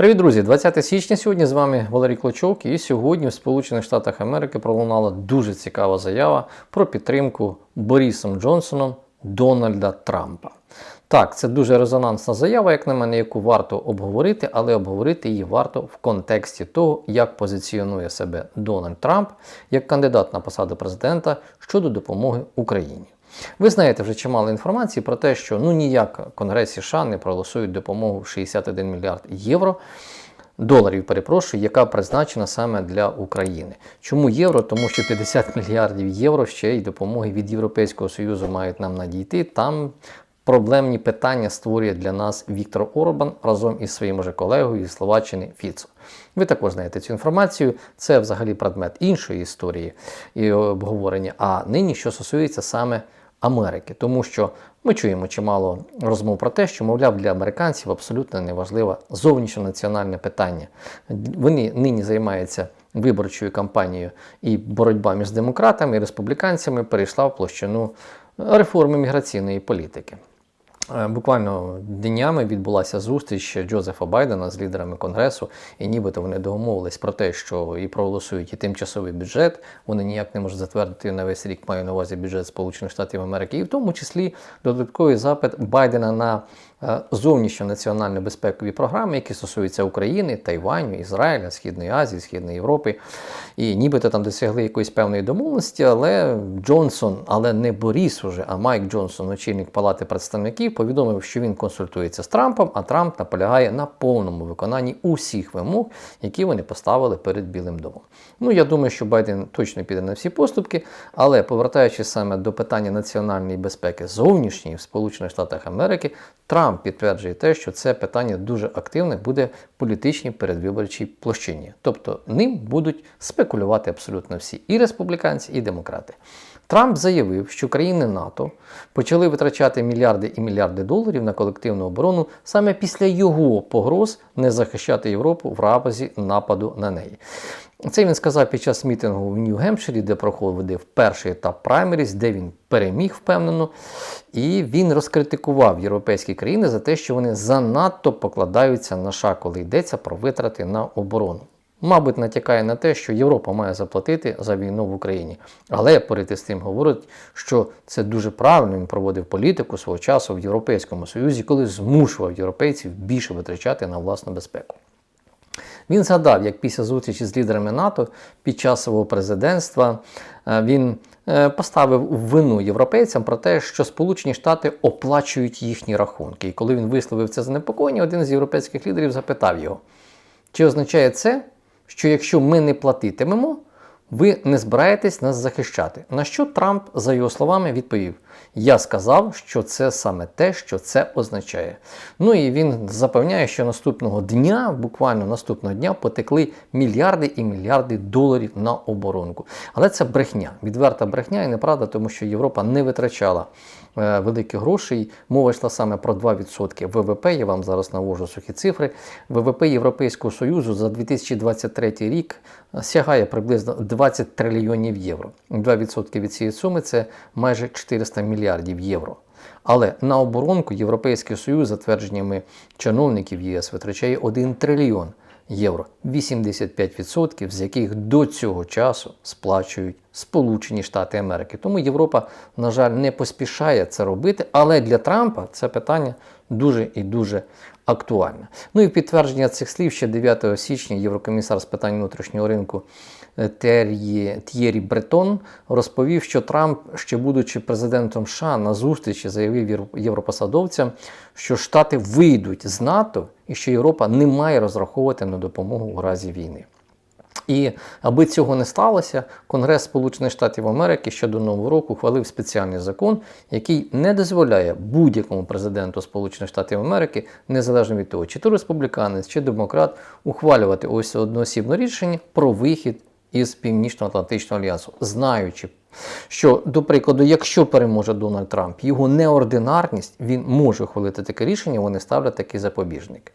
Привіт, друзі! 20 січня сьогодні з вами Валерій Клочок. І сьогодні в Сполучених Штатах Америки пролунала дуже цікава заява про підтримку Борисом Джонсоном Дональда Трампа. Так, це дуже резонансна заява, як на мене, яку варто обговорити, але обговорити її варто в контексті того, як позиціонує себе Дональд Трамп як кандидат на посаду президента щодо допомоги Україні. Ви знаєте вже чимало інформації про те, що ну ніяк Конгрес США не проголосують допомогу в 61 мільярд євро. Доларів, перепрошую, яка призначена саме для України. Чому євро? Тому що 50 мільярдів євро ще й допомоги від Європейського Союзу мають нам надійти. Там проблемні питання створює для нас Віктор Орбан разом із своїм же колегою із Словаччини Фіцо. Ви також знаєте цю інформацію. Це взагалі предмет іншої історії і обговорення. А нині, що стосується саме Америки, тому що ми чуємо чимало розмов про те, що, мовляв, для американців абсолютно неважливе зовнішньонаціональне питання. Вони нині займаються виборчою кампанією, і боротьба між демократами і республіканцями перейшла в площину реформи міграційної політики. Е, Буквально днями відбулася зустріч Джозефа Байдена з лідерами Конгресу, і нібито вони домовились про те, що і проголосують і тимчасовий бюджет. Вони ніяк не можуть затвердити на весь рік, маю на увазі бюджет Сполучених Штатів Америки, і в тому числі додатковий запит Байдена на е, зовнішньо національно безпекові програми, які стосуються України, Тайваню, Ізраїля, Східної Азії, Східної Європи. І нібито там досягли якоїсь певної домовленості, але Джонсон, але не Боріс уже, а Майк Джонсон, очільник Палати представників, повідомив, що він консультується з Трампом, а Трамп наполягає на повному виконанні усіх вимог, які вони поставили перед Білим домом. Ну, я думаю, що Байден точно піде на всі поступки, але повертаючись саме до питання національної безпеки зовнішньої в Сполучених Штатах Америки, Трамп підтверджує те, що це питання дуже активне буде в політичній передвиборчій площині. Тобто ним будуть спекулювати абсолютно всі і республіканці, і демократи. Трамп заявив, що країни НАТО почали витрачати мільярди і мільярди доларів на колективну оборону саме після його погроз не захищати Європу в разі нападу на неї. Це він сказав під час мітингу в Нью-Гемпширі, де проходив перший етап праймеріс, де він переміг впевнено. І він розкритикував європейські країни за те, що вони занадто покладаються на шаг, коли йдеться про витрати на оборону. Мабуть, натякає на те, що Європа має заплатити за війну в Україні. Але поряд з тим говорить, що це дуже правильно він проводив політику свого часу в Європейському Союзі, коли змушував європейців більше витрачати на власну безпеку. Він згадав, як після зустрічі з лідерами НАТО під час свого президентства е, він е, поставив вину європейцям про те, що Сполучені Штати оплачують їхні рахунки. І коли він висловив це занепокоєння, один з європейських лідерів запитав його, чи означає це, що якщо ми не платитимемо, ви не збираєтесь нас захищати. На що Трамп, за його словами, відповів: Я сказав, що це саме те, що це означає. Ну і він запевняє, що наступного дня, буквально наступного дня, потекли мільярди і мільярди доларів на оборонку. Але це брехня, відверта брехня і неправда, тому що Європа не витрачала е, великих грошей. Мова йшла саме про 2% ВВП. Я вам зараз навожу сухі цифри. ВВП Європейського Союзу за 2023 рік сягає приблизно 20 трильйонів євро. 2% від цієї суми це майже 400 мільярдів євро. Але на оборонку Європейський Союз, за твердженнями чиновників ЄС, витрачає 1 трильйон євро, 85% з яких до цього часу сплачують Сполучені Штати Америки. Тому Європа, на жаль, не поспішає це робити, але для Трампа це питання дуже і дуже актуальне. Ну і підтвердження цих слів ще 9 січня Єврокомісар з питань внутрішнього ринку Т'єрі Бретон розповів, що Трамп, ще будучи президентом США, на зустрічі заявив європосадовцям, що Штати вийдуть з НАТО і що Європа не має розраховувати на допомогу у разі війни. І аби цього не сталося, Конгрес Сполучених Штатів Америки ще до Нового року ухвалив спеціальний закон, який не дозволяє будь-якому президенту Сполучених Штатів Америки, незалежно від того, чи то республіканець, чи демократ, ухвалювати ось одноосібне рішення про вихід із Північно-Атлантичного альянсу, знаючи, що, до прикладу, якщо переможе Дональд Трамп, його неординарність, він може ухвалити таке рішення, вони ставлять такий запобіжник.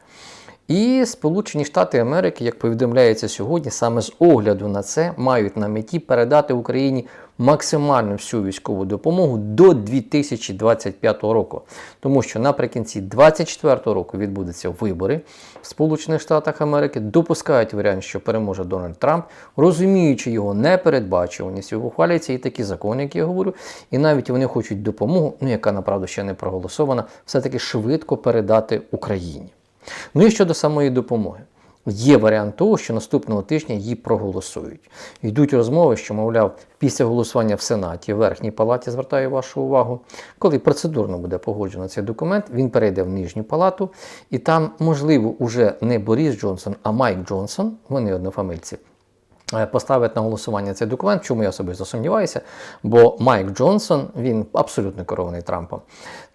І Сполучені Штати Америки, як повідомляється сьогодні, саме з огляду на це мають на меті передати Україні максимальну всю військову допомогу до 2025 року. Тому що наприкінці 2024 року відбудуться вибори в Сполучених Штатах Америки. Допускають варіант, що переможе Дональд Трамп, розуміючи його непередбачуваність, ухваляються і такі закони, які я говорю, і навіть вони хочуть допомогу, ну яка направду ще не проголосована, все-таки швидко передати Україні. Ну і щодо самої допомоги. Є варіант того, що наступного тижня її проголосують. Йдуть розмови, що, мовляв, після голосування в Сенаті, в Верхній Палаті, звертаю вашу увагу, коли процедурно буде погоджено цей документ, він перейде в Нижню Палату, і там, можливо, уже не Борис Джонсон, а Майк Джонсон, вони однофамильці, поставить на голосування цей документ, чому я особисто сумніваюся, бо Майк Джонсон він абсолютно керований Трампом.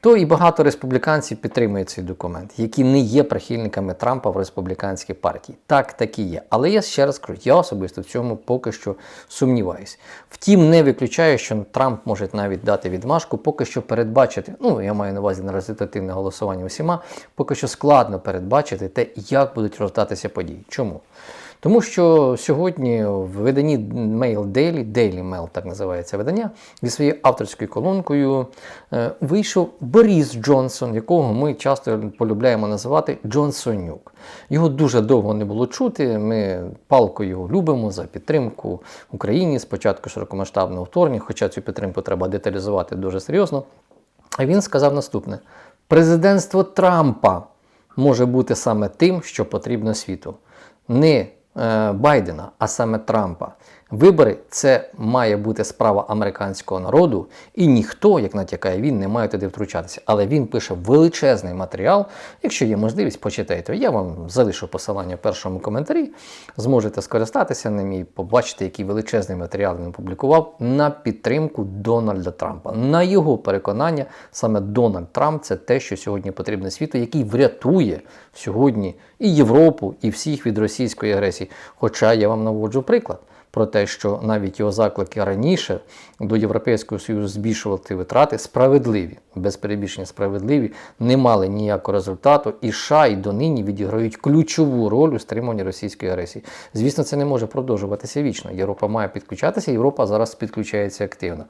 То і багато республіканців підтримують цей документ, які не є прихильниками Трампа в республіканській партії. Так, такі є. Але я ще раз кажу, я особисто в цьому поки що сумніваюся. Втім, не виключаю, що Трамп може навіть дати відмашку, поки що передбачити. Ну, я маю на увазі на результативне голосування усіма, поки що складно передбачити те, як будуть роздатися події. Чому? Тому що сьогодні в виданні Mail Daily, Daily Mail так називається видання, зі своєю авторською колонкою е, вийшов Борис Джонсон, якого ми часто полюбляємо називати Джонсонюк. Його дуже довго не було чути. Ми палко його любимо за підтримку Україні спочатку широкомасштабного вторгнення, хоча цю підтримку треба деталізувати дуже серйозно. Він сказав наступне: президентство Трампа може бути саме тим, що потрібно світу. Не Байдена, а саме Трампа. Вибори це має бути справа американського народу, і ніхто, як натякає він, не має туди втручатися. Але він пише величезний матеріал. Якщо є можливість, почитайте. Я вам залишу посилання в першому коментарі. Зможете скористатися ним і побачити, який величезний матеріал він опублікував на підтримку Дональда Трампа. На його переконання, саме Дональд Трамп це те, що сьогодні потрібно світу, який врятує сьогодні і Європу, і всіх від російської агресії. Хоча я вам наводжу приклад про те, що навіть його заклики раніше до Європейського Союзу збільшувати витрати справедливі, без перебільшення справедливі, не мали ніякого результату, і США і донині відіграють ключову роль у стримуванні російської агресії. Звісно, це не може продовжуватися вічно. Європа має підключатися, Європа зараз підключається активно.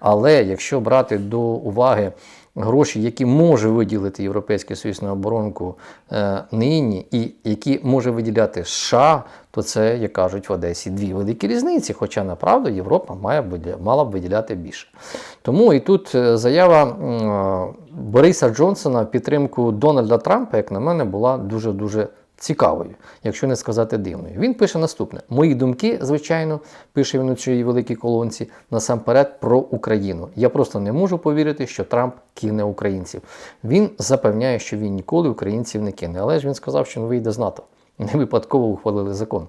Але якщо брати до уваги гроші, які може виділити Європейський Союз на оборонку е, нині, і які може виділяти США, то це, як кажуть в Одесі, дві великі різниці. Хоча направду Європа має мала б виділяти більше. Тому і тут е, заява е, Бориса Джонсона в підтримку Дональда Трампа, як на мене, була дуже дуже цікавою, якщо не сказати дивною. Він пише наступне: мої думки, звичайно, пише він у цій великій колонці, насамперед про Україну. Я просто не можу повірити, що Трамп кине українців. Він запевняє, що він ніколи українців не кине. Але ж він сказав, що він вийде з НАТО. Не випадково ухвалили закон.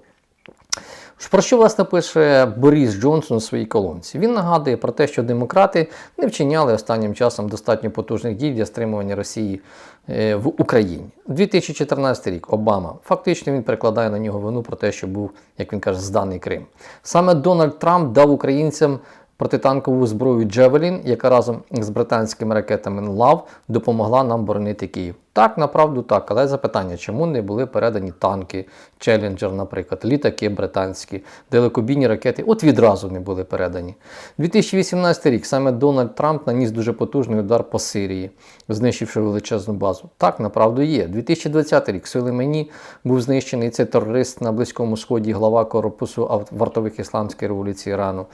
Про що власне пише Борис Джонсон у своїй колонці? Він нагадує про те, що демократи не вчиняли останнім часом достатньо потужних дій для стримування Росії е, в Україні. 2014 рік Обама фактично він перекладає на нього вину про те, що був, як він каже, зданий Крим. Саме Дональд Трамп дав українцям протитанкову зброю Джевелін, яка разом з британськими ракетами ЛАВ допомогла нам боронити Київ. Так, направду так, але запитання, чому не були передані танки, Челленджер, наприклад, літаки британські, далекобійні ракети, от відразу не були передані. 2018 рік саме Дональд Трамп наніс дуже потужний удар по Сирії, знищивши величезну базу. Так, направду є. 2020 рік сили мені був знищений цей терорист на Близькому Сході, глава корпусу вартових ісламської революції Ірану.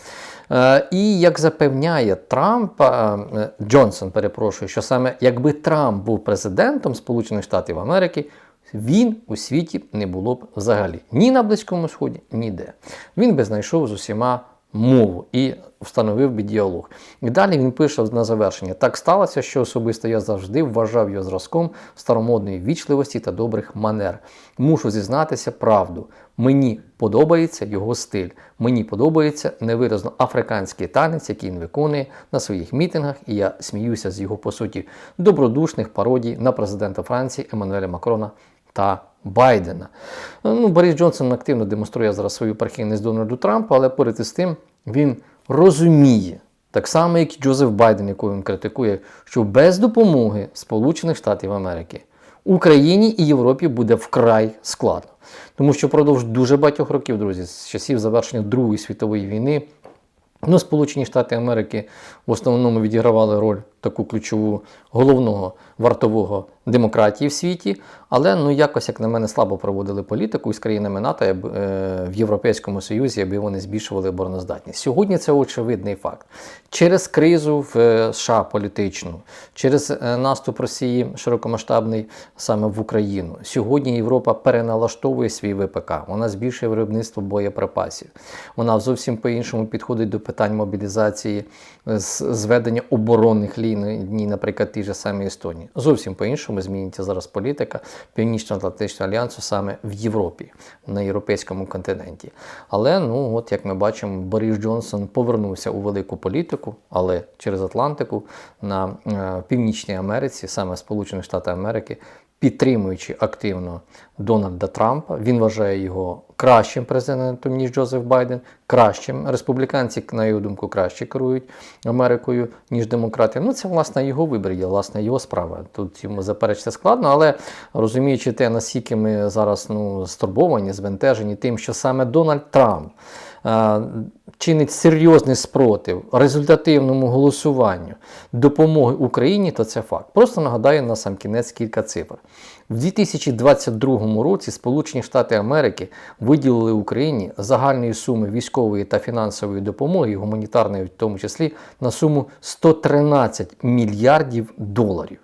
Е, і як запевняє Трамп, е, е, Джонсон, перепрошую, що саме якби Трамп був президентом Сполучених Штатів Америки, він у світі не було б взагалі ні на Близькому Сході, ніде. Він би знайшов з усіма мову і встановив би діалог. І далі він пише на завершення: так сталося, що особисто я завжди вважав його зразком старомодної вічливості та добрих манер. Мушу зізнатися правду. Мені подобається його стиль. Мені подобається невиразно африканський танець, який він виконує на своїх мітингах, і я сміюся з його по суті добродушних пародій на президента Франції Еммануеля Макрона та Байдена. Ну, Борис Джонсон активно демонструє зараз свою прихильність Дональду Трампу, але поряд із тим він розуміє, так само, як і Джозеф Байден, якого він критикує, що без допомоги Сполучених Штатів Америки Україні і Європі буде вкрай складно. Тому що впродовж дуже багатьох років, друзі, з часів завершення Другої світової війни, ну, Сполучені Штати Америки в основному відігравали роль таку ключову головного вартового демократії в світі, але ну якось, як на мене, слабо проводили політику із країнами НАТО е, в Європейському Союзі, аби вони збільшували обороноздатність. Сьогодні це очевидний факт. Через кризу в е, США політичну, через е, наступ Росії широкомасштабний саме в Україну. Сьогодні Європа переналаштовує свій ВПК. Вона збільшує виробництво боєприпасів. Вона зовсім по-іншому підходить до питань мобілізації, з- зведення оборонних ліній, наприклад, ті ж самі Естонії. Зовсім по-іншому зміниться зараз політика Північно-Атлантичного альянсу саме в Європі, на європейському континенті. Але ну от як ми бачимо, Борис Джонсон повернувся у велику політику, але через Атлантику на е, Північній Америці, саме Сполучених Штатів Америки, підтримуючи активно Дональда Трампа. Він вважає його кращим президентом, ніж Джозеф Байден, кращим. Республіканці, на його думку, краще керують Америкою, ніж демократи. Ну, це власне його вибір, є власне його справа. Тут йому заперечити складно, але розуміючи те, наскільки ми зараз ну, стурбовані, збентежені тим, що саме Дональд Трамп чинить серйозний спротив результативному голосуванню допомоги Україні, то це факт. Просто нагадаю на сам кінець кілька цифр. В 2022 році Сполучені Штати Америки виділили Україні загальної суми військової та фінансової допомоги, гуманітарної в тому числі, на суму 113 мільярдів доларів.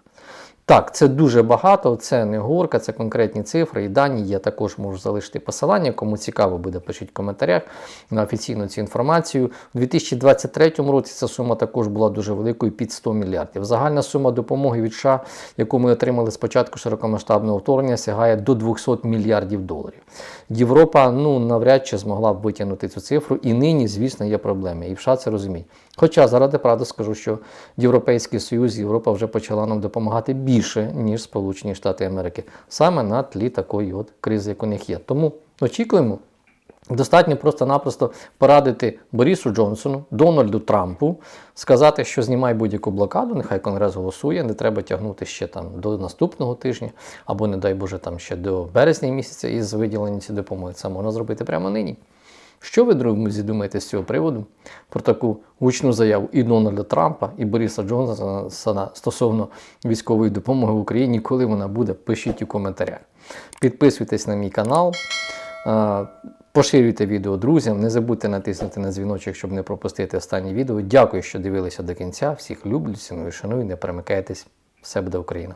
Так, це дуже багато, це не горка, це конкретні цифри і дані. Я також можу залишити посилання. Кому цікаво буде, пишіть в коментарях на офіційну цю інформацію. У 2023 році ця сума також була дуже великою під 100 мільярдів. Загальна сума допомоги від США, яку ми отримали з початку широкомасштабного вторгнення, сягає до 200 мільярдів доларів. Європа ну навряд чи змогла б витягнути цю цифру, і нині, звісно, є проблеми. І в США це розуміють. Хоча заради правди скажу, що Європейський Союз, Європа вже почала нам допомагати більше, ніж Сполучені Штати Америки, саме на тлі такої от кризи, як у них є. Тому очікуємо. Достатньо просто-напросто порадити Борису Джонсону, Дональду Трампу, сказати, що знімай будь-яку блокаду, нехай Конгрес голосує, не треба тягнути ще там до наступного тижня, або, не дай Боже, там ще до березня місяця із виділення цієї допомоги. Це можна зробити прямо нині. Що ви, друзі, думаєте з цього приводу про таку гучну заяву і Дональда Трампа, і Бориса Джонсона стосовно військової допомоги Україні, коли вона буде, пишіть у коментарях. Підписуйтесь на мій канал, поширюйте відео друзям, не забудьте натиснути на дзвіночок, щоб не пропустити останнє відео. Дякую, що дивилися до кінця. Всіх люблю, ціную, шаную, не перемикайтесь. Все буде Україна!